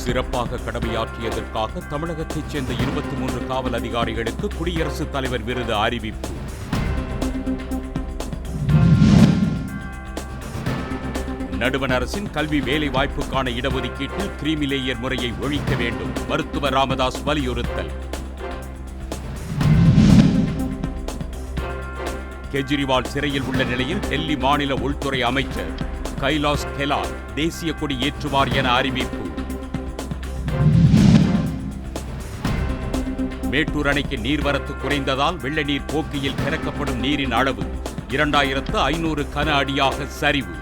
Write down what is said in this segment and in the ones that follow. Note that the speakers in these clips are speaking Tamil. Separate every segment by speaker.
Speaker 1: சிறப்பாக கடமையாற்றியதற்காக தமிழகத்தைச் சேர்ந்த இருபத்தி மூன்று காவல் அதிகாரிகளுக்கு குடியரசுத் தலைவர் விருது அறிவிப்பு. நடுவண் அரசின் கல்வி வேலை வாய்ப்புக்கான இடஒதுக்கீட்டில் கிரீமிலேயர் முறையை ஒழிக்க வேண்டும். மருத்துவர் ராமதாஸ் வலியுறுத்தல். கெஜ்ரிவால் சிறையில் உள்ள நிலையில் டெல்லி மாநில உள்துறை அமைச்சர் கைலாஸ் கெலாட் தேசிய கொடி ஏற்றுவார் என அறிவிப்பு. மேட்டூர் அணைக்கு நீர்வரத்து குறைந்ததால் வெள்ள நீர் போக்கியில் திறக்கப்படும் நீரின் அளவு இரண்டாயிரத்து ஐநூறு கன அடியாக சரிவு.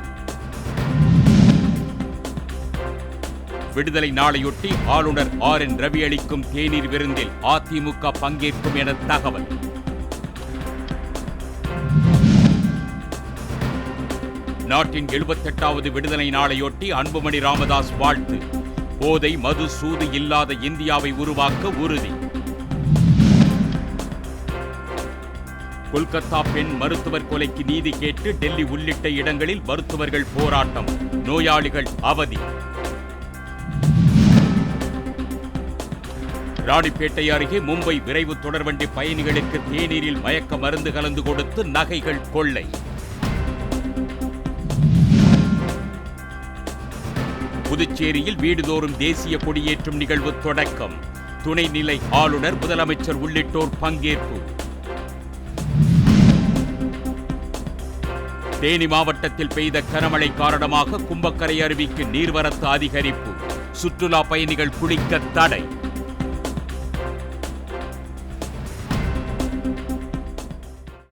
Speaker 1: விடுதலை நாளையொட்டி ஆளுநர் ஆர் என் ரவி அளிக்கும் தேநீர் விருந்தில் அதிமுக பங்கேற்கும் என தகவல். நாட்டின் எழுபத்தெட்டாவது விடுதலை நாளையொட்டி அன்புமணி ராமதாஸ் வாழ்த்து. போதை மது சூது இல்லாத இந்தியாவை உருவாக்க உறுதி. கொல்கத்தா பெண் மருத்துவர் கொலைக்கு நீதி கேட்டு டெல்லி உள்ளிட்ட இடங்களில் மருத்துவர்கள் போராட்டம். நோயாளிகள் அவதி. ராணிப்பேட்டை அருகே மும்பை விரைவு தொடர்வண்டி பயணிகளுக்கு தேநீரில் மயக்க மருந்து கலந்து கொடுத்து நகைகள் கொள்ளை. புதுச்சேரியில் வீடுதோறும் தேசிய கொடியேற்றும் நிகழ்வு தொடக்கம். துணைநிலை ஆளுநர் முதலமைச்சர் உள்ளிட்டோர் பங்கேற்பு. தேனி மாவட்டத்தில் பெய்த கனமழை காரணமாக கும்பக்கரை அருவிக்கு நீர்வரத்து அதிகரிப்பு. சுற்றுலா பயணிகள் குளிக்க தடை.